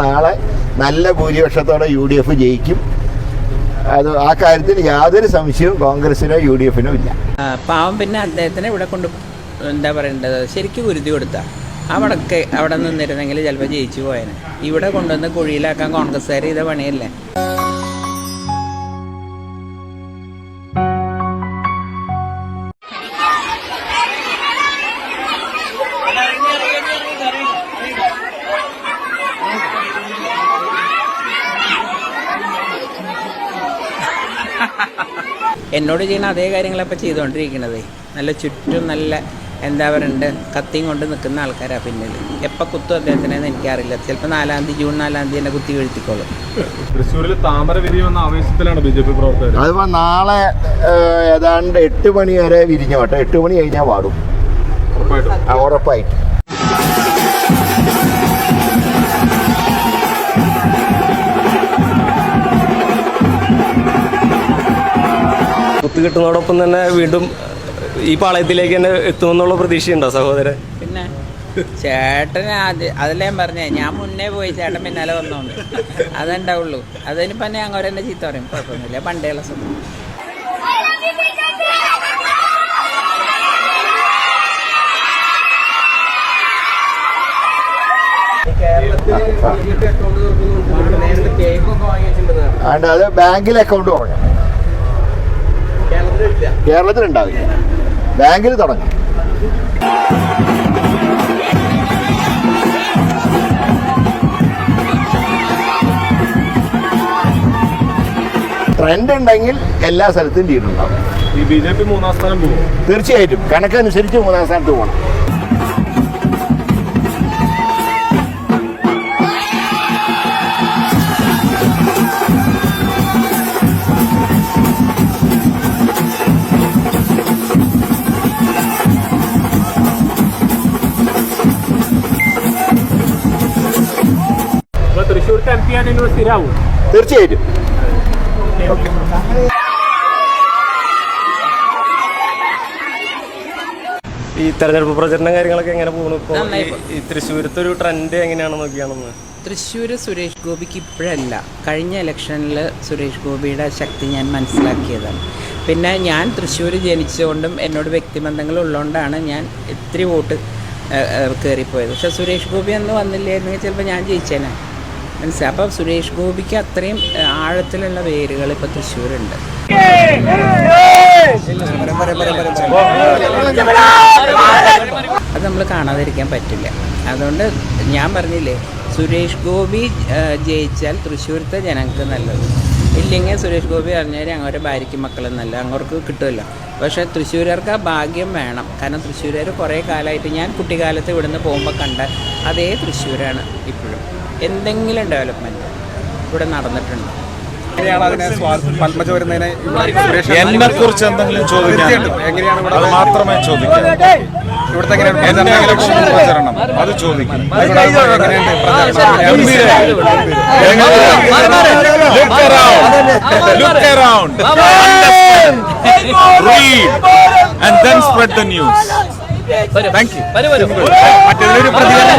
നാളെ നല്ല ഭൂരിപക്ഷത്തോടെ യു ഡി എഫ് ജയിക്കും. അത് ആ കാര്യത്തിൽ യാതൊരു സംശയവും കോൺഗ്രസിനോ യു ഡി എഫിനോ ഇല്ല പാവം പിന്നെ അദ്ദേഹത്തിനെ ഇവിടെ കൊണ്ട് എന്താ പറയേണ്ടത്? ശരിക്കും ഉരുതി കൊടുത്ത. അവിടൊക്കെ അവിടെ നിന്നിരുന്നെങ്കിൽ ചിലപ്പോൾ ജയിച്ചു പോയേനെ. ഇവിടെ കൊണ്ടുവന്ന് കുഴിയിലാക്കാൻ കോൺഗ്രസ്സുകാർ ചെയ്ത പണിയല്ലേ? എന്നോട് ചെയ്യുന്ന അതേ കാര്യങ്ങളപ്പോൾ ചെയ്തുകൊണ്ടിരിക്കണതേ നല്ല ചുറ്റും നല്ല എന്താ പറയണ്ട് കത്തിയും കൊണ്ട് നിൽക്കുന്ന ആൾക്കാരാണ് പിന്നിൽ. എപ്പോൾ കുത്തും അദ്ദേഹത്തിനെന്ന് എനിക്കറിയില്ല. ചിലപ്പോൾ നാലാം തീയതി ജൂൺ നാലാം തീയതി എന്നെ കുത്തി വീഴ്ത്തിക്കോളും. തൃശ്ശൂരിൽ താമര വിരിയുമെന്ന ആവേശത്തിലാണ് ബി ജെ പി പ്രവർത്തകർ അതിപ്പോൾ നാളെ ഏതാണ്ട് എട്ട് മണി വരെ വിരിഞ്ഞു കേട്ടോ. എട്ട് മണി കഴിഞ്ഞാൽ പാടും ഉറപ്പായിട്ടും. ആ, ഉറപ്പായിട്ട് കുത്തുകിട്ടുന്നതോടൊപ്പം തന്നെ വീണ്ടും ഈ പാളയത്തിലേക്ക് തന്നെ എത്തുമെന്നുള്ള പ്രതീക്ഷയുണ്ടോ സഹോദരൻ? പിന്നെ ചേട്ടൻ ആദ്യം അതല്ലേ പറഞ്ഞേ ഞാൻ മുന്നേ പോയി ചേട്ടൻ പിന്നാലെ വന്നോണ്ട്. അതുണ്ടാവുള്ളൂ അതിന് തന്നെ അങ്ങോട്ട് തന്നെ ചീത്ത പറയും. കുഴപ്പമൊന്നുമില്ല പണ്ടേയുള്ള അതുകൊണ്ട് അത് ബാങ്കിൽ അക്കൗണ്ട് തുടങ്ങാം കേരളത്തിലുണ്ടാവില്ല ബാങ്കിൽ തുടങ്ങാം. ട്രെൻഡ് ഉണ്ടെങ്കിൽ എല്ലാ സ്ഥലത്തും ലീഡ് ഉണ്ടാവും. ഈ ബി ജെ പി മൂന്നാം സ്ഥാനം പോകും. തീർച്ചയായിട്ടും. കണക്കനുസരിച്ച് മൂന്നാം സ്ഥാനത്ത് പോകണം. എം പി തീർച്ചയായിട്ടും. ഈ തെരഞ്ഞെടുപ്പ് പ്രചരണം കാര്യങ്ങളൊക്കെ എങ്ങനെ പോകുന്നു ഇപ്പോൾ നന്നായി ഈ- തൃശ്ശൂരത്തെ ഒരു ട്രെൻഡ് എങ്ങനെയാണെന്ന് നോക്കിയാണെന്ന്? തൃശ്ശൂർ സുരേഷ് ഗോപിക്ക് ഇപ്പോഴല്ല. കഴിഞ്ഞ ഇലക്ഷനിൽ സുരേഷ് ഗോപിയുടെ ശക്തി ഞാൻ മനസ്സിലാക്കിയതാണ്. പിന്നെ ഞാൻ തൃശ്ശൂർ ജനിച്ചുകൊണ്ടും എന്നോട് വ്യക്തിബന്ധങ്ങൾ ഉള്ളതുകൊണ്ടാണ് ഞാൻ ഇത്തിരി വോട്ട് കയറിപ്പോയത്. പക്ഷേ സുരേഷ് ഗോപി അന്ന് വന്നില്ലായിരുന്നെങ്കിൽ ചിലപ്പോൾ ഞാൻ ജയിച്ചേനെ. മനസ്സിലായി. അപ്പം സുരേഷ് ഗോപിക്ക് അത്രയും ആഴത്തിലുള്ള വേരുകൾ ഇപ്പോൾ തൃശ്ശൂരുണ്ട്. അത് നമ്മൾ കാണാതിരിക്കാൻ പറ്റില്ല. അതുകൊണ്ട് ഞാൻ പറഞ്ഞില്ലേ സുരേഷ് ഗോപി ജയിച്ചാൽ തൃശ്ശൂരത്തെ ജനങ്ങൾക്ക് നല്ലത്. ഇല്ലെങ്കിൽ സുരേഷ് ഗോപി പറഞ്ഞാൽ അങ്ങോട്ട് ഭാര്യയ്ക്കും നല്ല അങ്ങോട്ട് കിട്ടുമല്ലോ. പക്ഷേ തൃശ്ശൂരുകാർക്ക് ആ ഭാഗ്യം വേണം. കാരണം തൃശ്ശൂരുകാർ കുറേ കാലമായിട്ട് ഞാൻ കുട്ടിക്കാലത്ത് ഇവിടുന്ന് പോകുമ്പോൾ കണ്ട അതേ തൃശ്ശൂരാണ് ഇപ്പോഴും. എന്തെങ്കിലും ഡെവലപ്മെന്റ് ഇവിടെ നടന്നിട്ടുണ്ട്. എന്നെ കുറിച്ച് എന്തെങ്കിലും ചോദിക്കാൻ. അത് മാത്രമേ ചോദിക്കൂ. ഇവിടുത്തെ എങ്ങനെയാണ് എന്റെ പ്രചരണം? അത് ചോദിക്കും. And then spread the news. Thank you മറ്റേതിലൊരു പ്രതികരണം